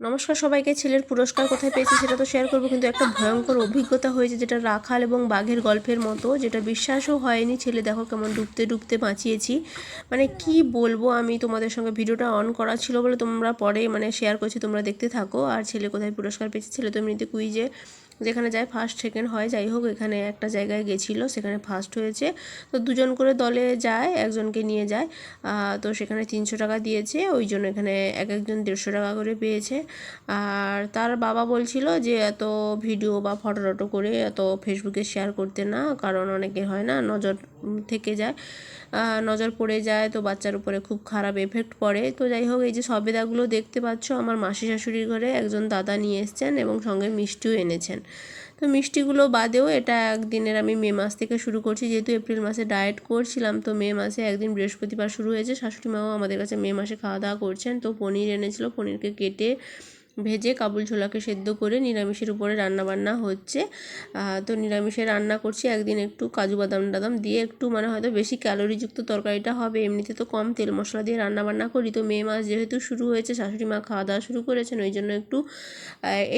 নমস্কার সবাইকে, ছেলের পুরস্কার কোথায় পেয়েছি সেটা তো শেয়ার করব, কিন্তু একটা ভয়ঙ্কর অভিজ্ঞতা হয়েছে যেটা রাখাল এবং বাঘের গল্পের মতো, যেটা বিশ্বাসও হয়নি। ছেলে দেখো কেমন ডুবতে ডুবতে বাঁচিয়েছি। মানে কি বলব আমি তোমাদের সঙ্গে, ভিডিওটা অন করা ছিল বলে তোমরা পরে মানে শেয়ার করছি, তোমরা দেখতে থাকো। আর ছেলে কোথায় পুরস্কার পেয়েছি, ছেলে তো এমনিতে কুইজে যেখানে যায় ফার্স্ট সেকেন্ড হয়, যাই হোক, এখানে একটা জায়গায় গেছিল, সেখানে ফার্স্ট হয়েছে। তো দুজন করে দলে যায়, একজনকে নিয়ে যায়। তো সেখানে তিনশো টাকা দিয়েছে, ওই জন্য এখানে এক একজন দেড়শো টাকা করে পেয়েছে। আর তার বাবা বলছিল যে, এত ভিডিও বা ফটো টটো করে এত ফেসবুকে শেয়ার করতে না, কারণ অনেকে হয় না, নজর থেকে যায়। নজর পড়ে যায়, তো বাচ্চার উপরে খুব খারাপ এফেক্ট পড়ে। তো যাই হোক, এই যে সবেদাগুলো দেখতে পাচ্ছ, আমার মাসি শাশুড়ির ঘরে একজন দাদা নিয়ে এসছেন এবং সঙ্গে মিষ্টিও এনেছেন। তো মিষ্টিগুলো বাদেও এটা একদিনের আমি মে মাস থেকে শুরু করছি, যেহেতু এপ্রিল মাসে ডায়েট করছিলাম, তো মে মাসে একদিন বৃহস্পতিবার শুরু হয়েছে। শাশুড়ি মাও আমাদের কাছে মে মাসে খাওয়া দাওয়া করছেন, তো পনির এনেছিল, পনিরকে কেটে ভেজে কাবুল ছোলাকে সেদ্ধ করে নিরামিষের উপরে রান্নাবান্না হচ্ছে। তো নিরামিষে রান্না করছি। একদিন একটু কাজু বাদাম টাদাম দিয়ে একটু মানে হয়তো বেশি ক্যালোরিযুক্ত তরকারিটা হবে। এমনিতে তো কম তেল মশলা দিয়ে রান্নাবান্না করি। তো মে মাস যেহেতু শুরু হয়েছে, শাশুড়ি মা খাওয়া দাওয়া শুরু করেছেন, ওই জন্য একটু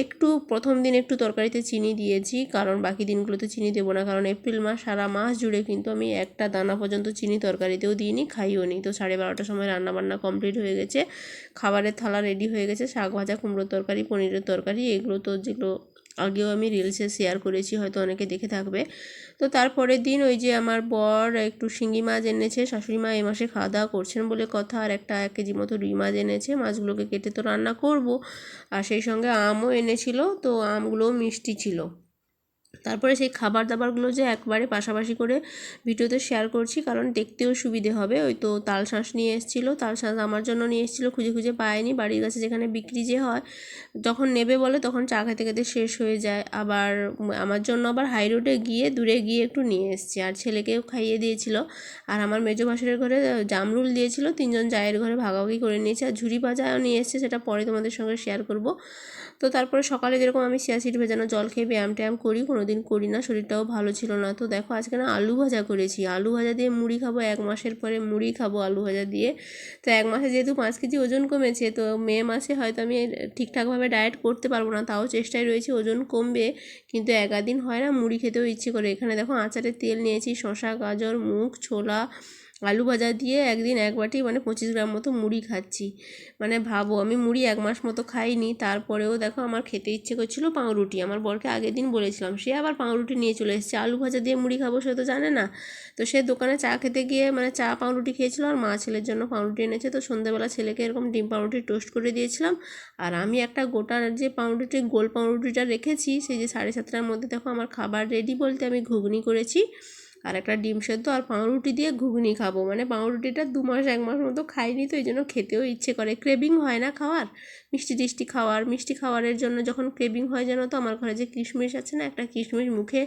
একটু প্রথম দিন একটু তরকারিতে চিনি দিয়েছি। কারণ বাকি দিনগুলোতে চিনি দেবো না। কারণ এপ্রিল মাস সারা মাস জুড়ে কিন্তু আমি একটা দানা পর্যন্ত চিনি তরকারিতেও দিইনি খাইও নি তো সাড়ে বারোটার সময় রান্নাবান্না কমপ্লিট হয়ে গেছে। খাবারের থালা রেডি হয়ে গেছে। শাক ভাজা কুমড়ো তরকারি, পনিরের তরকারি, এগুলো তো যেগুলো আগেও আমি রিলসে শেয়ার করেছি, হয়তো অনেকে দেখে থাকবে। তো তারপরের দিন ওই যে আমার বর একটু শিঙ্গি মাছ এনেছে, শাশুড়ি মা এ মাসে খাওয়া দাওয়া করছেন বলে কথা, আর একটা এক কেজি মতো রুই মাছ এনেছে, মাছগুলোকে কেটে তো রান্না করব। আর সেই সঙ্গে আমও এনেছিল, তো আমগুলোও মিষ্টি ছিল। তারপরে সেই খাবার দাবারগুলো যে একবারে পাশাপাশি করে ভিডিওতে শেয়ার করছি, কারণ দেখতেও সুবিধে হবে। ওই তো তাল নিয়ে এসেছিল, তাল আমার জন্য নিয়ে এসেছিল, খুঁজে খুঁজে পায়নি। বাড়ির কাছে যেখানে বিক্রি যে হয়, যখন নেবে বলে তখন চা খেতে খেতে শেষ হয়ে যায়। আবার আমার জন্য আবার হাই রোডে গিয়ে দূরে গিয়ে একটু নিয়ে এসছি। আর ছেলেকেও খাইয়ে দিয়েছিল। আর আমার মেজো ভাসুরের ঘরে জামরুল দিয়েছিল, তিনজন জায়ের ঘরে ভাগাভাগি করে নিয়েছে। আর ঝুড়ি ভাজাও নিয়ে এসছে, সেটা পরে তোমাদের সঙ্গে শেয়ার করব। তো তারপরে সকালে যেরকম আমি সিয়াসিড ভেজানো জল খেয়ে ব্যায়াম ট্যায়াম করি কোনো দিন করি না, শরীরটাও ভালো ছিল না। তো দেখো আজকে না আলু ভাজা করেছি। আলু ভাজা দিয়ে মুড়ি খাব, এক মাসের পরে মুড়ি খাব আলু ভাজা দিয়ে। তো এক মাসে যেহেতু পাঁচ কেজি ওজন কমেছে, তো মে মাসে হয়তো আমি ঠিকঠাকভাবে ডায়েট করতে পারব না, তাও চেষ্টায় রয়েছে ওজন কমবে, কিন্তু একাদিন হয় না মুড়ি খেতেও ইচ্ছে করে। এখানে দেখো আচারের তেল নিয়েছি শশা গাজর মুখ ছোলা আলু ভাজা দিয়ে একদিন এক বাটি মানে পঁচিশ গ্রাম মতো মুড়ি খাচ্ছি। মানে ভাবো, আমি মুড়ি এক মাস মতো খাইনি, তারপরেও দেখো আমার খেতে ইচ্ছে করছিল পাউরুটি। আমার বরকে আগের দিন বলেছিলাম, সে আবার পাউরুটি নিয়ে চলে এসেছে। আলু ভাজা দিয়ে মুড়ি খাব সে তো জানে না। তো সে দোকানে চা খেতে গিয়ে মানে চা পাউরুটি খেয়েছিল আর মা ছেলের জন্য পাউরুটি এনেছে। তো সন্ধ্যাবেলা ছেলেকে এরকম ডিম পাউরুটি টোস্ট করে দিয়েছিলাম। আর আমি একটা গোটার যে পাউরুটি, গোল পাউরুটিটা রেখেছি, সেই যে সাড়ে সাতটার মধ্যে দেখো আমার খাবার রেডি বলতে আমি ঘুগনি করেছি। আর একটা ডিম সেদ্ধ আর পাউরুটি দিয়ে ঘুগনি খাব। মানে পাউরুটিটা দু মাস, এক মাস মতো খাইনি তো এই জন্য খেতেও ইচ্ছে করে। ক্রেভিং হয় না খাওয়ার? মিষ্টি টিষ্টি খাওয়ার। মিষ্টি খাওয়ারের জন্য যখন ক্রেভিং হয় যেন তো, আমার ঘরে যে কিশমিশ আছে না, একটা কিশমিশ মুখে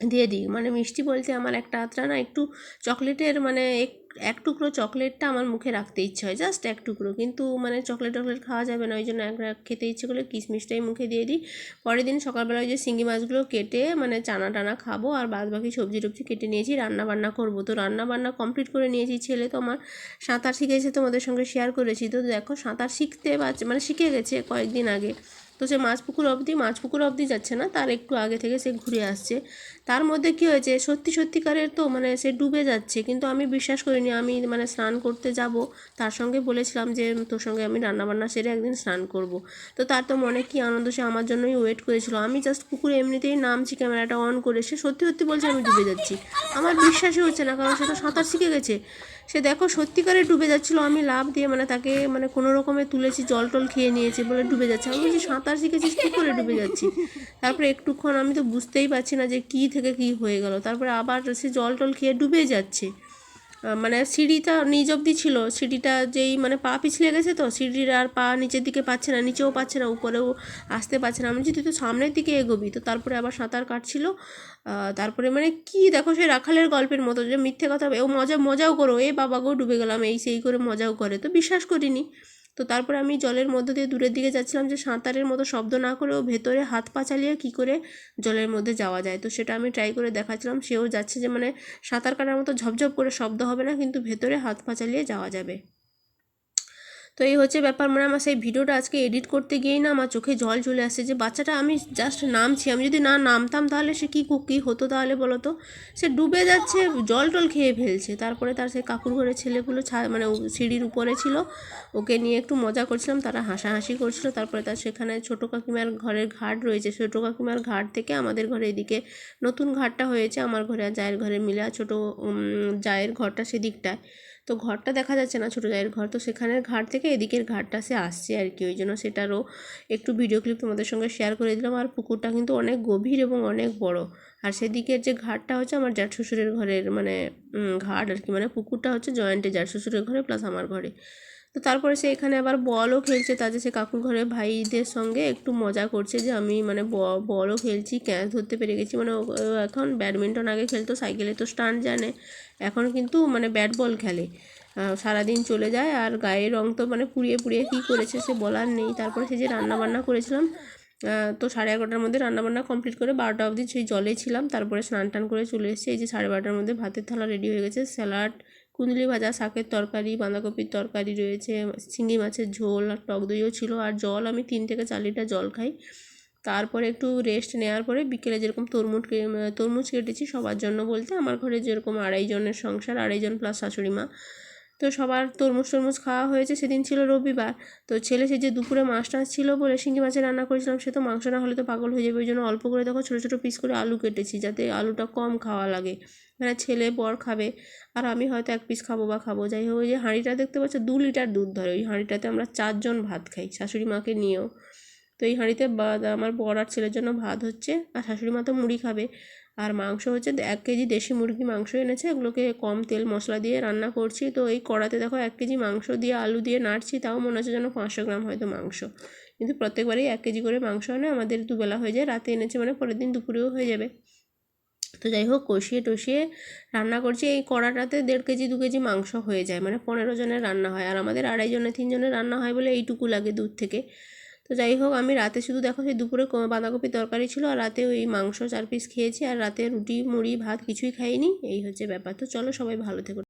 দিয়ে দিই। মানে মিষ্টি বলতে আমার একটা আত্রা না একটু চকলেটের মানে এক এক টুকরো চকলেটটা আমার মুখে রাখতে ইচ্ছে হয়, জাস্ট এক টুকরো। কিন্তু মানে চকলেট টকলেট খাওয়া যাবে না, ওই জন্য এক খেতে ইচ্ছে করলে কিশমিশটাই মুখে দিয়ে দিই। পরের দিন সকালবেলা ওই যে শিঙ্গি মাছগুলো কেটে মানে চানা টানা খাব আর বাদ বাকি সবজি টবজি কেটে নিয়েছি রান্না বান্না করব। তো রান্না বান্না কমপ্লিট করে নিয়েছি, ছেলে তো আমার সাঁতার শিখেছে তোমাদের সঙ্গে শেয়ার করেছি। তো দেখো সাঁতার শিখতে বা মানে শিখে গেছে কয়েকদিন আগে। তো সে মাছ পুকুর অবধি, মাছ পুকুর অবধি যাচ্ছে না, তার একটু আগে থেকে সে ঘুরে আসছে। তার মধ্যে কী হয়েছে, সত্যি সত্যিকারের তো মানে সে ডুবে যাচ্ছে, কিন্তু আমি বিশ্বাস করিনি, আমি মানে স্নান করতে যাব। তার সঙ্গে বলেছিলাম যে, তোর সঙ্গে আমি রান্নাবান্না সেরে একদিন স্নান করব। তো তার তো মনে কী আনন্দ, সে আমার জন্যই ওয়েট করেছিল। আমি জাস্ট পুকুরে এমনিতেই নামছি, ক্যামেরাটা অন করে, সে সত্যি সত্যি বলছে আমি ডুবে যাচ্ছি। আমার বিশ্বাসই হচ্ছে না, কারণ সে তো সাঁতার শিখে গেছে। সে দেখো সত্যিকারে ডুবে যাচ্ছিল, আমি লাভ দিয়ে মানে তাকে মানে কোনো রকমে তুলেছি, জল টল খেয়ে নিয়েছি বলে ডুবে যাচ্ছে। আমি বলছি, সাঁতার শিখেছিস, কী করে ডুবে যাচ্ছি তারপরে একটুক্ষণ আমি তো বুঝতেই পারছি না যে কী থেকে কী হয়ে গেল। তারপরে আবার সে জল টল খেয়ে ডুবে যাচ্ছে। মানে সিঁড়িটা নিজ অব্দি ছিল। সিঁড়িটা যেই মানে পা পিছলে গেছে তো, সিঁড়ির আর পা নিচের দিকে পাচ্ছে না, নিচেও পাচ্ছে না, উপরেও আসতে পারছে না। আমি যদি তো সামনের দিকে এগোবি, তো তারপরে আবার সাঁতার কাটছিল। তারপরে মানে কি দেখো সে রাখালের গল্পের মতো যে মিথ্যে কথা, ও মজা, মজাও করো, এ বাবাকেও ডুবে গেলাম, এই সেই করে মজাও করে। তো বিশ্বাস করিনি। তো তারপর আমি জলের মধ্য দিয়ে দূরের দিকে যাচ্ছিলাম যে সাঁতারের মতো শব্দ না করেও ভেতরে হাত পা চালিয়ে কী করে জলের মধ্যে যাওয়া যায়। তো সেটা আমি ট্রাই করে দেখাচ্ছিলাম, সেও যাচ্ছে যে মানে সাঁতার কাটার মতো ঝপঝপ করে শব্দ হবে না, কিন্তু ভেতরে হাত পা চালিয়ে যাওয়া যাবে। তো এই হচ্ছে ব্যাপার মানে আমার সেই ভিডিওটা আজকে এডিট করতে গিয়েই না আমার চোখে জল চলে আসছে যে বাচ্চাটা আমি জাস্ট নামছি। আমি যদি না নামতাম তাহলে সে কী কী হতো তাহলে বলো তো? সে ডুবে যাচ্ছে, জল টল খেয়ে ফেলছে। তারপরে তার সেই কাকুর ঘরের ছেলেগুলো মানে সিঁড়ির উপরে ছিল। ওকে নিয়ে একটু মজা করছিলাম, তারা হাসাহাসি করছিল। তারপরে তার সেখানে ছোটো কাকিমার ঘরের ঘাট রয়েছে। ছোটো কাকিমার ঘাট থেকে আমাদের ঘরে এদিকে নতুন ঘাটটা হয়েছে। আমার ঘরে আর জায়ের ঘরে মিলে আর ছোটো জায়ের ঘরটা সেদিকটায়। তো ঘরটা দেখা যাচ্ছে না ছোটো জায়ের ঘর। তো সেখানের ঘাট থেকে এদিকের ঘাটটা সে আসছে আর কি। ওই জন্য সেটারও একটু ভিডিও ক্লিপ তোমাদের সঙ্গে শেয়ার করে দিলাম। আর পুকুরটা কিন্তু অনেক গভীর এবং অনেক বড়। আর সেদিকের যে ঘাটটা হচ্ছে আমার জ্যাঠ শ্বশুরের ঘরের মানে ঘাট আর কি। মানে পুকুরটা হচ্ছে জয়েন্টে জ্যাঠ শ্বশুরের ঘরে প্লাস আমার ঘরে। তো তারপরে সে এখানে আবার বলও খেলছে তাদের সে কাকুর ঘরে ভাইদের সঙ্গে একটু মজা করছে যে আমি মানে বলও খেলছি ক্যাচ ধরতে পেরে গেছি। মানে এখন ব্যাডমিন্টন আগে খেলতো, সাইকেলে তো স্টান্ট জানে। এখন কিন্তু মানে ব্যাট বল খেলে। সারাদিন চলে যায় আর গায়ের রং তো মানে পুড়িয়ে পুড়িয়ে কী করেছে সে বলার নেই। তারপরে সে যে রান্না বান্না করেছিলাম তো সাড়ে এগারোটার মধ্যে রান্নাবান্না কমপ্লিট করে বারোটা অবধি সেই জলে ছিলাম। তারপরে স্নান টান করে চলে এসেছি। এই যে সাড়ে বারোটার মধ্যে ভাতের থালা রেডি হয়ে গেছে, স্যালাড কুন্দলি ভাজা, শাকের তরকারি, বাঁধাকপির তরকারি রয়েছে, চিংড়ি মাছের ঝোল, আর টক দইও ছিল, আর জল, আমি তিন থেকে চার লিটার জল খাই। তারপরে একটু রেস্ট নেওয়ার পরে বিকেলে যেরকম তরমুজ তরমুজ কেটেছি সবার জন্য বলতে, আমার ঘরে যেরকম আড়াই জনের সংসার আড়াইজন প্লাস শাশুড়ি মা তো সবার তরমুজ টরমুজ খাওয়া হয়েছে, সেদিন ছিল রবিবার। তো ছেলে সে যে দুপুরে মাছ টাছ ছিল বলে শিঙ্গি মাছের রান্না করেছিলাম, সে তো মাংস না হলে তো পাগল হয়ে যাবে। ওই জন্য অল্প করে দেখো ছোটো ছোটো পিস করে আলু কেটেছি, যাতে আলুটা কম খাওয়া লাগে। মানে ছেলে বর খাবে, আর আমি হয়তো এক পিস খাব বা খাব। যাই হোক, ওই যে হাঁড়িটা দেখতে পাচ্ছ, দু লিটার দুধ ধরে। ওই হাঁড়িটাতে আমরা চারজন ভাত খাই, শাশুড়ি মাকে নিয়েও। তো এই হাঁড়িতে আমার বর আর ছেলের জন্য ভাত হচ্ছে, আর শাশুড়ি মা তো মুড়ি খাবে। আর মাংস হচ্ছে এক কেজি দেশি মুরগি মাংস এনেছে, এগুলোকে কম তেল মশলা দিয়ে রান্না করছি। তো এই কড়াতে দেখো এক কেজি মাংস দিয়ে আলু দিয়ে নাড়ছি, তাও মনে হচ্ছে যেন পাঁচশো গ্রাম হয়তো মাংস। কিন্তু প্রত্যেকবারই এক কেজি করে মাংস আনে, আমাদের দুবেলা হয়ে যায়, রাতে এনেছে মানে পরের দিন দুপুরেও হয়ে যাবে। তো যাই হোক, কষিয়ে টষিয়ে রান্না করছি। এই কড়াটাতে দেড় কেজি, দু কেজি মাংস হয়ে যায় মানে পনেরো জনের রান্না হয়। আর আমাদের আড়াই জনের তিন জনের রান্না হয় বলে এইটুকু লাগে দূর থেকে। তো যাই হোক আমি রাতে শুধু দেখো সেই দুপুরে বাঁধাকপির বাঁধাকপি তরকারি ছিল আর রাতে ওই মাংস চার পিস খেয়েছি আর রাতে রুটি, মুড়ি, ভাত কিছুই খাইনি। এই হচ্ছে ব্যাপার। তো চলো সবাই ভালো থেকো।